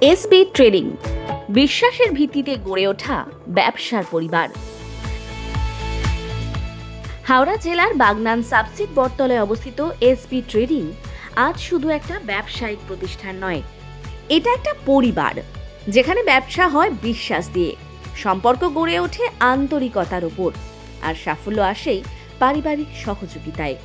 SB trading বিশ্বাসের ভিত্তিতে গড়ে ওঠা ব্যবসার পরিবার। হাওড়া জেলার বাগনান সাবসিড বটতলায় অবস্থিত এসবি ট্রেডিং আজ শুধু একটা ব্যবসায়িক প্রতিষ্ঠান নয়, এটা একটা পরিবার, যেখানে ব্যবসা হয় বিশ্বাস দিয়ে, সম্পর্ক গড়ে ওঠে আন্তরিকতার ওপর আর সাফল্য আসেই পারিবারিক সহযোগিতায়।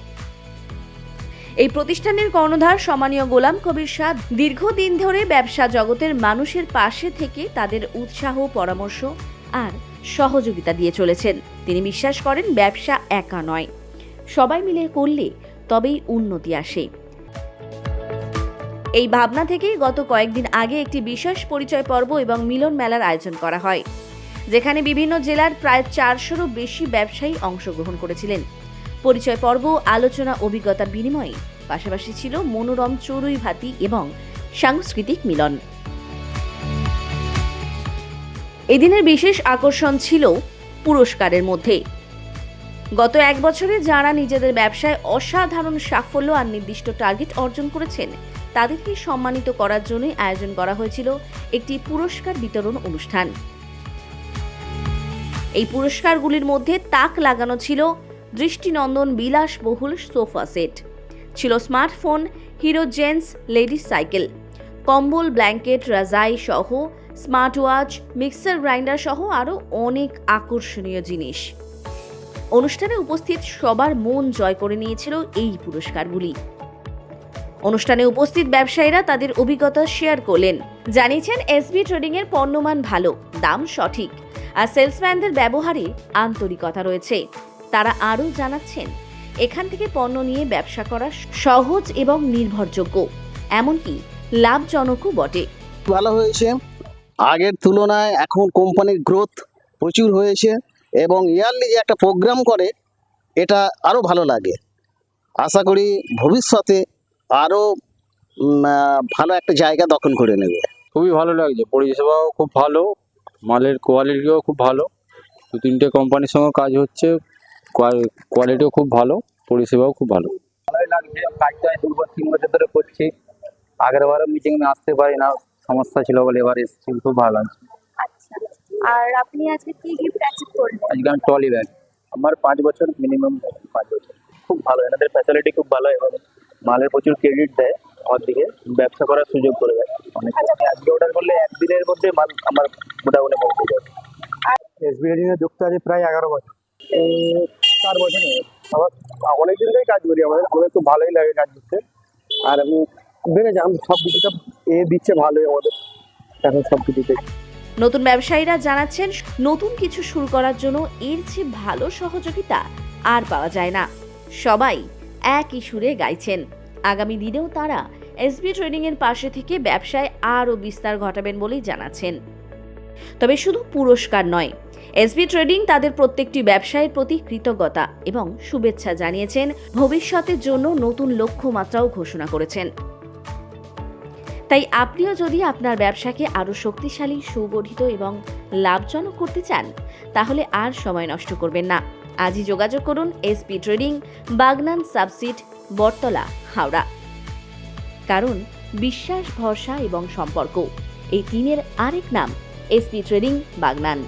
এই প্রতিষ্ঠানের কর্ণধার সম্মানীয় গোলাম কবির সাদ দীর্ঘদিন ধরে ব্যবসা জগতের মানুষের পাশে থেকে তাদের উৎসাহ, পরামর্শ আর সহযোগিতা দিয়ে চলেছেন। তিনি বিশ্বাস করেন ব্যবসা একা নয়। সবাই মিলে করলে তবেই উন্নতি আসে। এই ভাবনা থেকেই গত কয়েকদিন আগে একটি বিশেষ পরিচয় পর্ব এবং মিলন মেলার আয়োজন করা হয়, যেখানে বিভিন্ন জেলার প্রায় চারশোরও বেশি ব্যবসায়ী অংশগ্রহণ করেছিলেন। পরিচয় পর্ব, আলোচনা অভিজ্ঞতার বিনিময়ে পাশাপাশি ছিল মনোরম চড়ুই ভাতি এবং সাংস্কৃতিক মিলন। এদিনের বিশেষ আকর্ষণ ছিল পুরস্কারের মধ্যে। গত এক বছরে যারা নিজেদের ব্যবসায় অসাধারণ সাফল্য আর নির্দিষ্ট টার্গেট অর্জন করেছেন, তাদেরকে সম্মানিত করার জন্যই আয়োজন করা হয়েছিল একটি পুরস্কার বিতরণ অনুষ্ঠান। এই পুরস্কারগুলির মধ্যে তাক লাগানো ছিল দৃষ্টিনন্দন বিলাসবহুল সোফা সেট। ছিল smartphone, Hero gents ladies cycle. কম্বল, ব্ল্যাঙ্কেট, রাজাই সহ স্মার্ট ওয়াচ মিক্সার গ্রাইন্ডার সহ আরও অনেক আকর্ষণীয় জিনিস। অনুষ্ঠানে উপস্থিত সবার মন জয় করে নিয়েছিল এই পুরস্কারগুলি। অনুষ্ঠানে উপস্থিত ব্যবসায়ীরা তাদের অভিজ্ঞতা শেয়ার করলেন। জানিয়েছেন এসবি ট্রেডিং এর পণ্যমান ভালো, দাম সঠিক, আর সেলসম্যানদের ব্যবহারে আন্তরিকতা রয়েছে। তারা আরও জানাচ্ছেন এখান থেকে পণ্য নিয়ে ব্যবসা করা সহজ এবং নির্ভরযোগ্য। এমনকি লাভজনকও বটে। ভালো হয়েছে। আগের তুলনায় এখন কোম্পানির গ্রোথ প্রচুর হয়েছে এবং ইয়ারলি যে একটা প্রোগ্রাম করে এটা আরও ভালো লাগে। আশা করি ভবিষ্যতে আরও ভালো একটা জায়গা দখল করে নেবে। খুবই ভালো লাগছে। পরিষেবাও খুব ভালো মালের কোয়ালিটিও খুব ভালো। দু তিনটে কোম্পানির সঙ্গে কাজ হচ্ছে। কোয়ালিটিও খুব ভালো পরিষেবাও খুব ভালো। ভালোই লাগছে কাজটা দু তিন বছর ধরে করছি। আগের বারও মিটিং এ আসতে পারি না সমস্যা ছিল বলে এবার এসেছি খুব ভালো লাগছে। আচ্ছা আর আপনি আজকে কি গিফট অ্যাচিভ করলেন? আজকে আমি ট্রলি ব্যাগ আমার পাঁচ বছর মিনিমাম পাঁচ বছর। খুব ভালো এনাদের ফ্যাসিলিটি খুব ভালো এবং মালের প্রচুর ক্রেডিট দেয় আমার দিকে ব্যবসা করার সুযোগ করে দেয়। অনেক আজকে অর্ডার করলে একদিনের মধ্যে মাল আমার মোটামুটি পৌঁছে যাবে। এসবিআই যুক্ত আছে প্রায় এগারো বছর। এই চার বছর হয়ে গেছে। আবার অনেক দিন থেকেই কাজ করি, আমাদের আমাদের খুব ভালোই লাগে কাজ করতে। আর আমি বেড়েছে আমি সব কিছুটা এ দিচ্ছে ভালোই আমাদের। এখন সব কিছুতে নতুন ব্যবসায়ীরা জানাচ্ছেন, নতুন কিছু শুরু করার জন্য এর চেয়ে ভালো সহযোগিতা আর পাওয়া যায় না। সবাই একই সুরে গাইছেন। আগামী দিনেও তারা এসবি ট্রেডিং এর পাশে থেকে ব্যবসায় আরও বিস্তার ঘটাবেন বলেই জানাচ্ছেন। তবে শুধু পুরস্কার নয় এসবি ট্রেডিং তাদের প্রত্যেকটি ব্যবসায়ের প্রতি কৃতজ্ঞতা এবং শুভেচ্ছা জানিয়েছেন। ভবিষ্যতের জন্য নতুন লক্ষ্যমাত্রাও ঘোষণা করেছেন। তাই আপনিও যদি আপনার ব্যবসাকে আরও শক্তিশালী, সুগঠিত এবং লাভজনক করতে চান, তাহলে আর সময় নষ্ট করবেন না। আজই যোগাযোগ করুন এসপি ট্রেডিং, বাগনান সাবসিড, বটতলা, হাওড়া। কারণ বিশ্বাস, ভরসা এবং সম্পর্ক, এই তিনের আরেক নাম এসপি ট্রেডিং, বাগনান।